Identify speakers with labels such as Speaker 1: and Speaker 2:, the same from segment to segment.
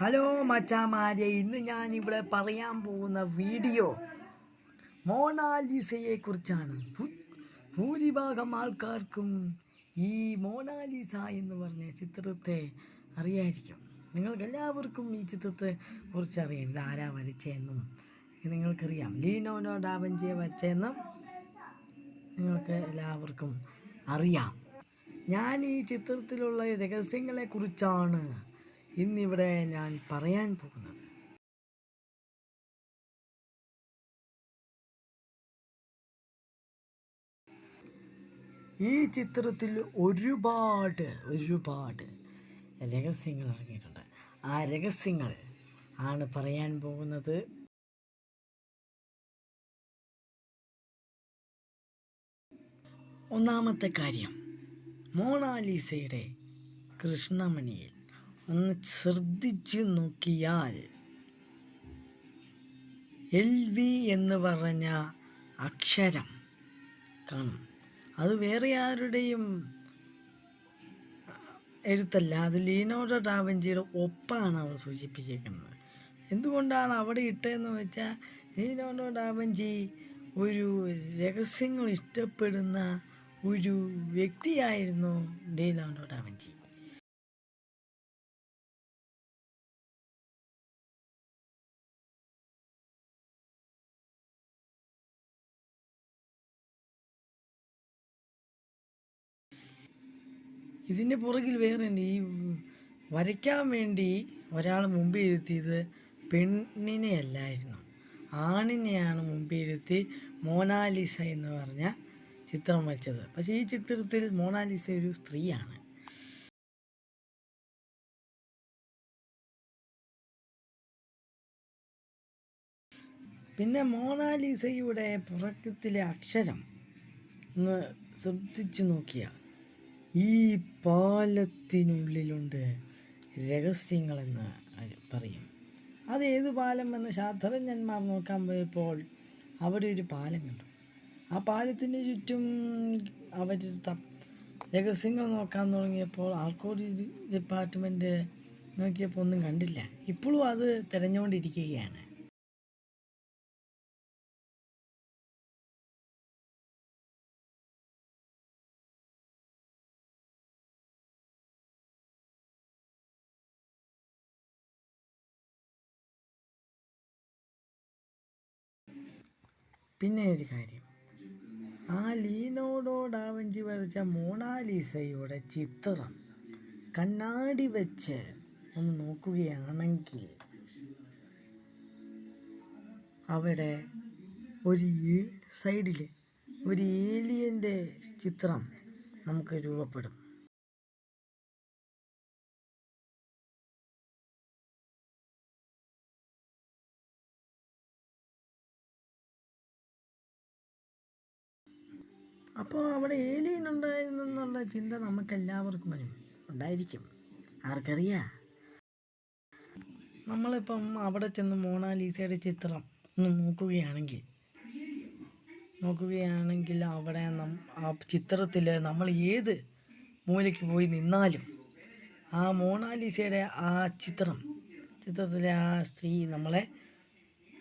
Speaker 1: Hello മച്ചാമാരെ ഇന്ന് ഞാൻ ഇവിടെ പറയാൻ പോകുന്ന വീഡിയോ മോണാലിസയെ കുറിച്ചാണ് ഭൂരിഭാഗം ആൾക്കാർക്കും ഈ മോണാലിസ എന്ന് പറഞ്ഞ ചിത്രത്തെ അറിയായിരിക്കും. നിങ്ങൾക്ക് എല്ലാവർക്കും ഈ ചിത്രത്തെ കുറിച്ച് അറിയാം. ഇതാരാ വരച്ചെന്നും നിങ്ങൾക്കറിയാം. ലീനോനോ ഡാവഞ്ചിയെ വരച്ചതെന്നും നിങ്ങൾക്ക് എല്ലാവർക്കും അറിയാം. ഞാൻ ഈ ചിത്രത്തിലുള്ള രഹസ്യങ്ങളെ കുറിച്ചാണ് ഇന്നിവിടെ ഞാൻ പറയാൻ പോകുന്നത് ഈ ചിത്രത്തിൽ ഒരുപാട് ഒരുപാട് രഹസ്യങ്ങൾ ഇറങ്ങിയിട്ടുണ്ട്. ആ രഹസ്യങ്ങൾ ആണ് പറയാൻ പോകുന്നത്. ഒന്നാമത്തെ കാര്യം മോണാലിസയുടെ കൃഷ്ണമണിയിൽ ഒന്ന് ശ്രദ്ധിച്ചു നോക്കിയാൽ എൽ വി എന്ന് പറഞ്ഞ അക്ഷരം കാണും. അത് വേറെ ആരുടെയും എഴുത്തല്ല. അത് ലീനോഡോ ഡാവഞ്ചിയുടെ ഒപ്പാണ് അവർ സൂചിപ്പിച്ചേക്കുന്നത്. എന്തുകൊണ്ടാണ് അവിടെ ഇട്ടതെന്ന് വെച്ചാൽ ലീനോഡോ ഡാവഞ്ചി ഒരു രഹസ്യങ്ങൾ ഇഷ്ടപ്പെടുന്ന ഒരു വ്യക്തിയായിരുന്നു ലീനോഡോ ഡാവഞ്ചി. ഇതിന്റെ പുറകിൽ വേറെ ഈ വരയ്ക്കാൻ വേണ്ടി ഒരാൾ മുമ്പിൽ ഇരുത്തിയത് പെണ്ണിനെ അല്ലായിരുന്നു ആണിനെയാണ് മുമ്പിൽ ഇരുത്തി മോണാലിസ എന്ന് പറഞ്ഞ ചിത്രം വരച്ചത്. പക്ഷേ ഈ ചിത്രത്തിൽ മോണാലിസ ഒരു സ്ത്രീയാണ്. പിന്നെ മോണാലിസയുടെ പുറക്കത്തിലെ അക്ഷരം ഒന്ന് ശ്രദ്ധിച്ചു നോക്കിയാൽ ഈ പാലത്തിനുള്ളിലുണ്ട് രഹസ്യങ്ങളെന്ന് പറയും. അത് ഏത് പാലം എന്ന് ശാസ്ത്രജ്ഞന്മാർ നോക്കാൻ പോയപ്പോൾ അവിടെ ഒരു പാലം കണ്ടു. ആ പാലത്തിന് ചുറ്റും അവർ രഹസ്യങ്ങൾ നോക്കാൻ തുടങ്ങിയപ്പോൾ ആൾക്കോട് ഡിപ്പാർട്ട്മെന്റ് നോക്കിയപ്പോൾ ഒന്നും കണ്ടില്ല. ഇപ്പോഴും അത് തിരഞ്ഞുകൊണ്ടിരിക്കുകയാണ്. പിന്നെ ഒരു കാര്യം. ആ ലീനോഡോ ഡാവഞ്ചി വരച്ച മോണാലിസയുടെ ചിത്രം കണ്ണാടി വെച്ച് ഒന്ന് നോക്കുകയാണെങ്കിൽ അവിടെ ഒരു സൈഡിൽ ഒരു ഏലിയന്റെ ചിത്രം നമുക്ക് രൂപപ്പെടും. അപ്പോൾ അവിടെ ഏലിയൻ ഉണ്ടായിരുന്നെന്നുള്ള ചിന്ത നമുക്ക് എല്ലാവർക്കും വരും. ഉണ്ടായിരിക്കും. ആർക്കറിയാ? നമ്മളിപ്പം അവിടെ ചെന്ന് മോണാലിസയുടെ ചിത്രം ഒന്ന് നോക്കുകയാണെങ്കിൽ നോക്കുകയാണെങ്കിൽ അവിടെ നം ആ ചിത്രത്തിൽ നമ്മൾ ഏത് മൂലയ്ക്ക് പോയി നിന്നാലും ആ മോണാലിസയുടെ ആ ചിത്രം ചിത്രത്തിലെ ആ സ്ത്രീ നമ്മളെ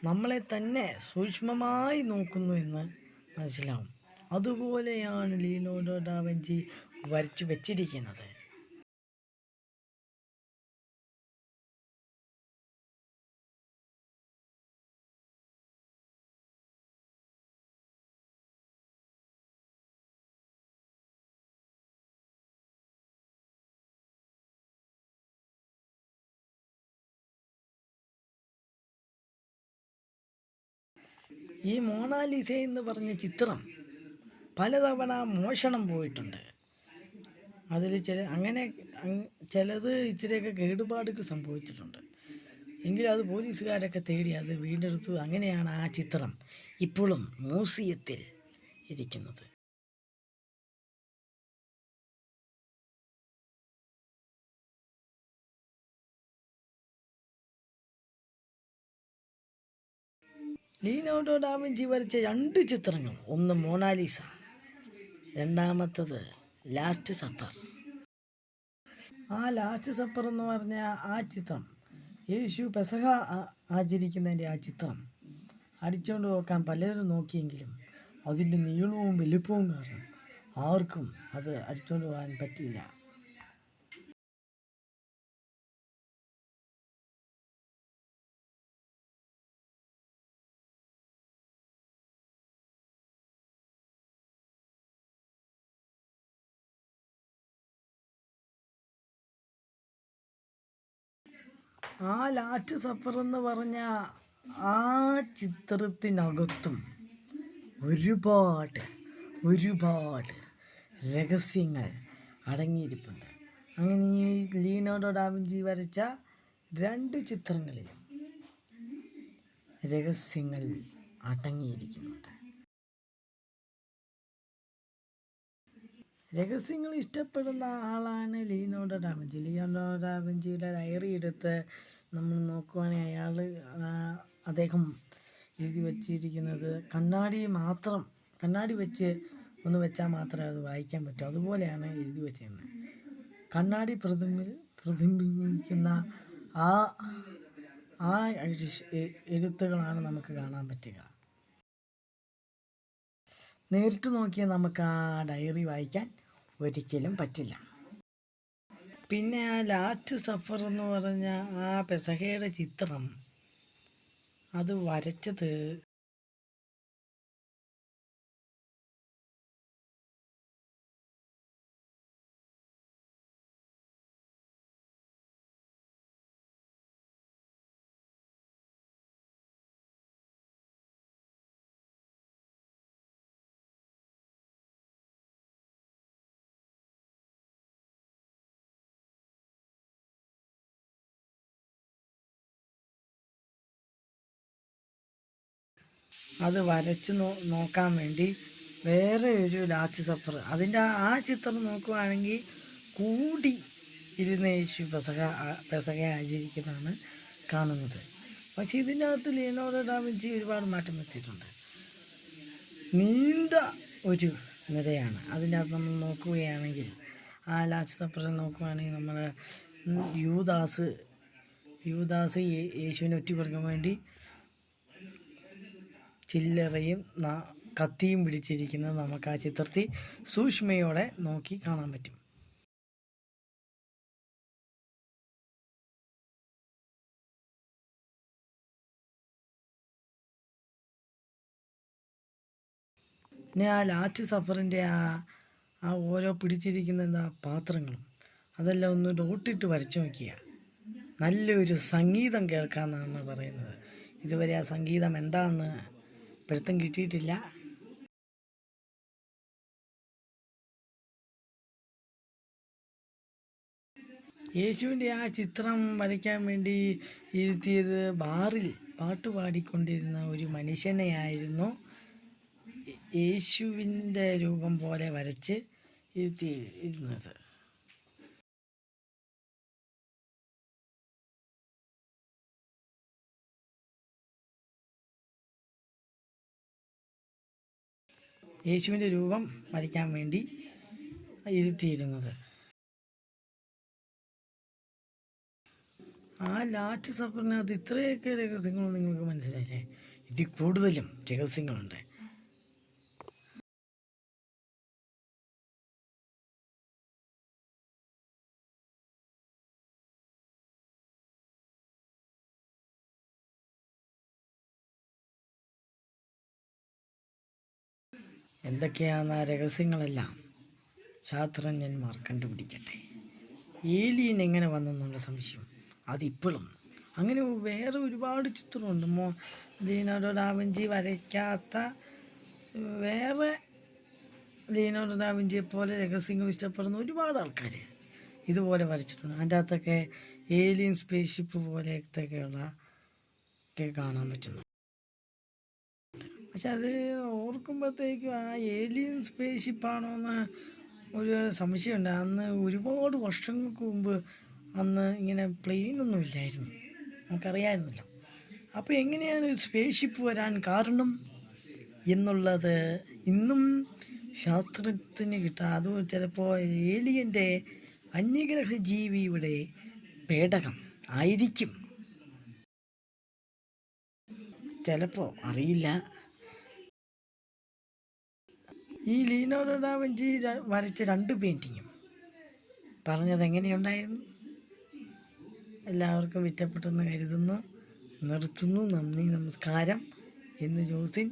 Speaker 1: നമ്മളെ തന്നെ സൂക്ഷ്മമായി നോക്കുന്നു എന്ന് മനസ്സിലാവും. അതുപോലെയാണ് ലീനോഡോ ഡാവഞ്ചി വരച്ചു വച്ചിരിക്കുന്നത്. ഈ മോണാലിസ എന്ന് പറഞ്ഞ ചിത്രം പലതവണ മോഷണം പോയിട്ടുണ്ട്. അതിൽ ചില അങ്ങനെ ചിലത് ഇച്ചിരിയൊക്കെ കേടുപാടുകൾ സംഭവിച്ചിട്ടുണ്ട്. എങ്കിലും അത് പോലീസുകാരൊക്കെ തേടി അത് വീണ്ടെടുത്തു. അങ്ങനെയാണ് ആ ചിത്രം ഇപ്പോഴും മ്യൂസിയത്തിൽ ഇരിക്കുന്നത്. ലീനോഡോ ഡാവിഞ്ചി വരച്ച രണ്ട് ചിത്രങ്ങൾ. ഒന്ന് മോണാലിസ രണ്ടാമത്തത് ലാസ്റ്റ് സഫർ. ആ ലാസ്റ്റ് സഫർ എന്ന് പറഞ്ഞ ആ ചിത്രം യേശു പെസഹ ആചരിക്കുന്നതിന്റെ ആ ചിത്രം അടിച്ചുകൊണ്ട് നോക്കാൻ പലരും നോക്കിയെങ്കിലും അതിന്റെ നീളവും വലിപ്പവും കാരണം ആർക്കും അത് അടിച്ചുകൊണ്ട് പോകാൻ പറ്റിയില്ല. ആ ലാറ്റ് സഫർ എന്ന് പറഞ്ഞ ആ ചിത്രത്തിനകത്തും ഒരുപാട് ഒരുപാട് രഹസ്യങ്ങൾ അടങ്ങിയിരിപ്പുണ്ട്. അങ്ങനെ ഈ ലീനോഡോ ഡാവിഞ്ചി വരച്ച രണ്ട് ചിത്രങ്ങളിലും രഹസ്യങ്ങൾ അടങ്ങിയിരിക്കുന്നുണ്ട്. രഹസ്യങ്ങൾ ഇഷ്ടപ്പെടുന്ന ആളാണ് ലിയോണോഡോ ഡാവിഞ്ചി ലിയോണോഡോ ഡാവിഞ്ചിയുടെ ഡയറി എടുത്ത് നമ്മൾ നോക്കുവാണെങ്കിൽ അയാൾ അദ്ദേഹം എഴുതി വച്ചിരിക്കുന്നത് കണ്ണാടി മാത്രം കണ്ണാടി വെച്ച് ഒന്ന് വെച്ചാൽ മാത്രമേ അത് വായിക്കാൻ പറ്റൂ. അതുപോലെയാണ് എഴുതി വച്ചിരുന്നത്. കണ്ണാടി പ്രതിബി പ്രതിബിംബിക്കുന്ന ആ ആ എഴുത്തുകളാണ് നമുക്ക് കാണാൻ പറ്റുക. നേരിട്ട് നോക്കിയാൽ നമുക്ക് ആ ഡയറി വായിക്കാൻ ഒരിക്കലും പറ്റില്ല. പിന്നെ ആ ലാസ്റ്റ് സഫർ എന്ന് പറഞ്ഞ ആ പെസഹയുടെ ചിത്രം അത് വരച്ചത് അത് വരച്ച് നോക്കാൻ വേണ്ടി വേറെ ഒരു ലാസ്റ്റ് സഫർ. അതിന്റെ ആ- ചിത്രം നോക്കുവാണെങ്കിൽ കൂടി ഇരുന്ന് യേശു പെസക പെസക ആചരിക്കുന്നതാണ് കാണുന്നത്. പക്ഷേ ഇതിന്റെ അകത്ത് ലിയനോഡോ ഡാവിഞ്ചി ഒരുപാട് മാറ്റം വരുത്തിയിട്ടുണ്ട്. നീണ്ട ഒരു നിരയാണ്. അതിന്റെ അകത്ത് നമ്മൾ നോക്കുകയാണെങ്കിൽ ആ ലാസ്റ്റ് സഫറിൽ നോക്കുകയാണെങ്കിൽ നമ്മൾ യൂദാസ് യൂദാസ് യേശുവിനെ ഒറ്റിക്കൊടുക്കാൻ വേണ്ടി ചില്ലറയും കത്തിയും പിടിച്ചിരിക്കുന്നത് നമുക്ക് ആ ചിത്രത്തിൽ സൂക്ഷ്മയോടെ നോക്കി കാണാൻ പറ്റും. പിന്നെ ആ ലാസ്റ്റ് സഫറിന്റെ ആ ആ ഓരോ പിടിച്ചിരിക്കുന്ന എന്താ പാത്രങ്ങളും അതെല്ലാം ഒന്ന് ഡോട്ടിട്ട് വരച്ചു നോക്കിയ. നല്ലൊരു സംഗീതം കേൾക്കാമെന്നാണ് പറയുന്നത്. ഇതുവരെ ആ സംഗീതം എന്താണെന്ന് പിടുത്തം കിട്ടിയിട്ടില്ല. യേശുവിന്റെ ആ ചിത്രം വരയ്ക്കാൻ വേണ്ടി ഇരുത്തിയത് ബാറിൽ പാട്ട് പാടിക്കൊണ്ടിരുന്ന ഒരു മനുഷ്യനെയായിരുന്നു യേശുവിന്റെ രൂപം പോലെ വരച്ച് ഇരുത്തി ഇരുന്നത് യേശുവിന്റെ രൂപം വരയ്ക്കാൻ വേണ്ടി ഇരുത്തിയിരുന്നത് ആ ലാസ്റ്റ് സഫറിനകത്ത് ഇത്രയൊക്കെ രഹസ്യങ്ങൾ നിങ്ങൾക്ക് മനസ്സിലായില്ലേ? ഇതിൽ കൂടുതലും രഹസ്യങ്ങളുണ്ട്. എന്തൊക്കെയാണ് ആ രഹസ്യങ്ങളെല്ലാം ശാസ്ത്രജ്ഞന്മാർ കണ്ടുപിടിക്കട്ടെ. ഏലിയൻ എങ്ങനെ വന്നെന്നുള്ള സംശയം അതിപ്പോഴും. അങ്ങനെ വേറെ ഒരുപാട് ചിത്രമുണ്ട്. മോ ലീനോഡോ ഡാവിഞ്ചി വരയ്ക്കാത്ത വേറെ ലീനോഡോ ഡാവിഞ്ചിയെ പോലെ രഹസ്യങ്ങൾ ഇഷ്ടപ്പെടുന്ന ഒരുപാട് ആൾക്കാർ ഇതുപോലെ വരച്ചിട്ടുണ്ട്. അതിന്റെ അകത്തൊക്കെ ഏലിയൻ സ്പേസ്ഷിപ്പ് പോലത്തെയൊക്കെയുള്ള ഒക്കെ കാണാൻ പറ്റുന്നു. പക്ഷെ അത് ഓർക്കുമ്പോഴത്തേക്കും ആ ഏലിയൻ സ്പേസ്ഷിപ്പാണോ എന്ന് ഒരു സംശയമുണ്ട്. അന്ന് ഒരുപാട് വർഷങ്ങൾക്ക് മുമ്പ് അന്ന് ഇങ്ങനെ പ്ലെയിനൊന്നും ഇല്ലായിരുന്നു. നമുക്കറിയായിരുന്നല്ലോ അപ്പോൾ എങ്ങനെയാണ് ഒരു സ്പേസ്ഷിപ്പ് വരാൻ കാരണം എന്നുള്ളത് ഇന്നും ശാസ്ത്രത്തിന് കിട്ടാം അതും ചിലപ്പോൾ ഏലിയന്റെ അന്യഗ്രഹ ജീവിയുടെ പേടകം ആയിരിക്കും. ചിലപ്പോൾ അറിയില്ല. ഈ ലീനോറോ ഡാവിഞ്ചി വരച്ച രണ്ട് പെയിന്റിങ്ങും പറഞ്ഞത് എങ്ങനെയുണ്ടായിരുന്നു എല്ലാവർക്കും ഇഷ്ടപ്പെട്ടെന്ന് കരുതുന്നു നിർത്തുന്നു. നന്ദി നമസ്കാരം. എന്ന് ജോസിൻ